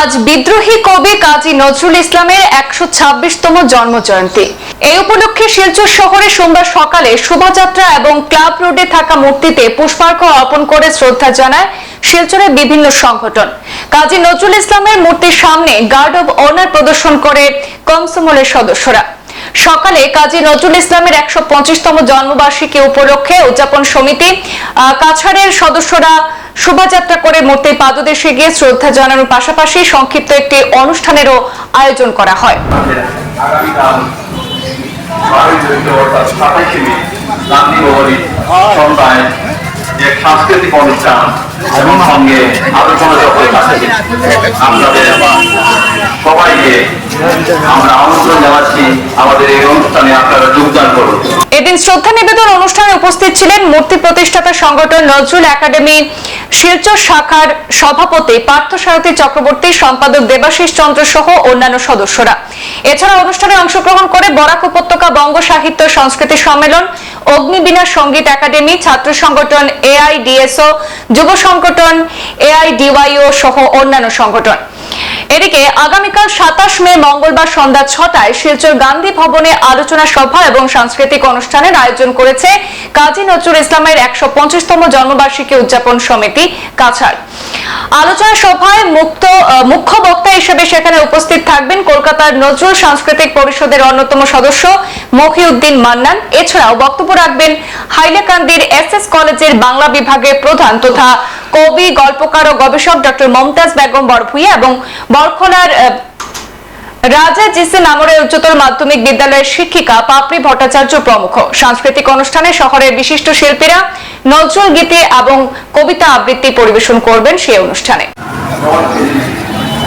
আজ বিদ্রোহী কবি কাজী নজরুল ইসলামের একশো ছাব্বিশতম জন্মজয়ন্তী। এই উপলক্ষে শিলচর শহরে সোমবার সকালে শোভাযাত্রা এবং ক্লাব রোডে থাকা মূর্তিতে পুষ্পার্ঘ অর্পণ করে শ্রদ্ধা জানায় শিলচরের বিভিন্ন সংগঠন। কাজী নজরুল ইসলামের মূর্তির সামনে গার্ড অব অনার প্রদর্শন করে কমসমলের সদস্যরা। সকালে কাজী নজরুল ইসলামের একশো পঁচিশতম জন্মবার্ষিকী উপলক্ষে উদযাপন সমিতি কাছাড়ের সদস্যরা শোভাযাত্রা করে মূর্তির পাদদেশে গিয়ে শ্রদ্ধা জানানোর পাশাপাশি সংক্ষিপ্ত একটি অনুষ্ঠানেরও আয়োজন করা হয়। আগামীকাল বারোই চৈত্র অর্থাৎ সাতাইশে মে গান্ধী ভবনী সন্ধ্যায় যে সাংস্কৃতিক অনুষ্ঠান এবং সঙ্গে আলোচনা চক্রের কাছে আপনাদের সবাইকে আমরা আমন্ত্রণ জানাচ্ছি আমাদের এই অনুষ্ঠানে আপনারা যোগদান করুন। এদিন শ্রদ্ধা নিবেদন অনুষ্ঠানে উপস্থিত ছিলেন মূর্তি প্রতিষ্ঠাতা সংগঠন নজরুল একাডেমি শিলচর শাখার সভাপতি পার্থ পার্থসারথী চক্রবর্তী, সম্পাদক দেবাশিস চন্দ্র সহ অন্যান্য সদস্যরা। এছাড়া অনুষ্ঠানে অংশগ্রহণ করে বরাক উপত্যকা বঙ্গ সাহিত্য সংস্কৃতি সম্মেলন, অগ্নিবীণা সংগীত একাডেমি, ছাত্র সংগঠন এআইডিএসও, যুব সংগঠন এআইডিওয়াইও সহ অন্যান্য সংগঠন। এদিকে আগামীকাল সাতাশ মে, মঙ্গলবার সন্ধ্যা ছটায় শিলচর গান্ধী ভবনে আলোচনা সভা এবং সাংস্কৃতিক অনুষ্ঠানের আয়োজন করেছে কাজী নজরুল ইসলামের একশো পঞ্চাশতম জন্মবার্ষিকী উদযাপন সমিতি, কাছাড়। আলোচনা সভায় মুক্ত মুখ্য হিসেবে সেখানে উপস্থিত থাকবেন কলকাতার নজরুল সাংস্কৃতিক পরিষদের অন্যতম সদস্য মহিউদ্দিন মান্নান। এছাড়াও বক্তব্য রাখবেন হাইলাকান্দির এস এস কলেজের বাংলা বিভাগের প্রধান তথা কবি, গল্পকার ও গবেষক ডক্টর মমতাজ বেগম বরভুইয়া এবং বরখলার রাজা জিসে নামরের উচ্চতর মাধ্যমিক বিদ্যালয়ের শিক্ষিকা পাপড়ি ভট্টাচার্য প্রমুখ। সাংস্কৃতিক অনুষ্ঠানে শহরের বিশিষ্ট শিল্পীরা নজরুল গীতি এবং কবিতা আবৃত্তি পরিবেশন করবেন সেই অনুষ্ঠানে।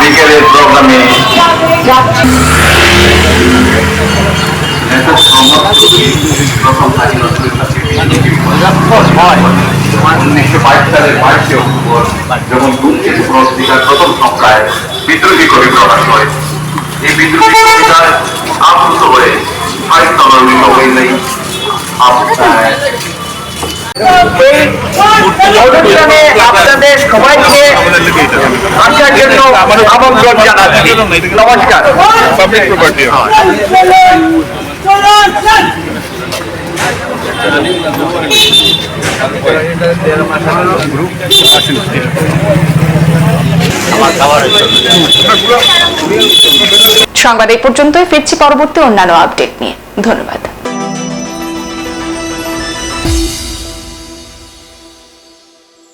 বিকেলের প্রোগ্রামে যখন দুঃখের পত্রিকার প্রথম সংখ্যায় বিদ্রোহী কবি প্রকাশ হয়। এই বিদ্রোহী আপ্লুত হয়ে সাহিত্য নন্দিত অনুষ্ঠানে আপনাদের সবাইকে আসার জন্য আমন্ত্রণ জানাচ্ছি। নমস্কার। পাবলিক সংবাদ এই পর্যন্তই ফিরছি পরবর্তী অন্যান্য আপডেট নিয়ে। ধন্যবাদ।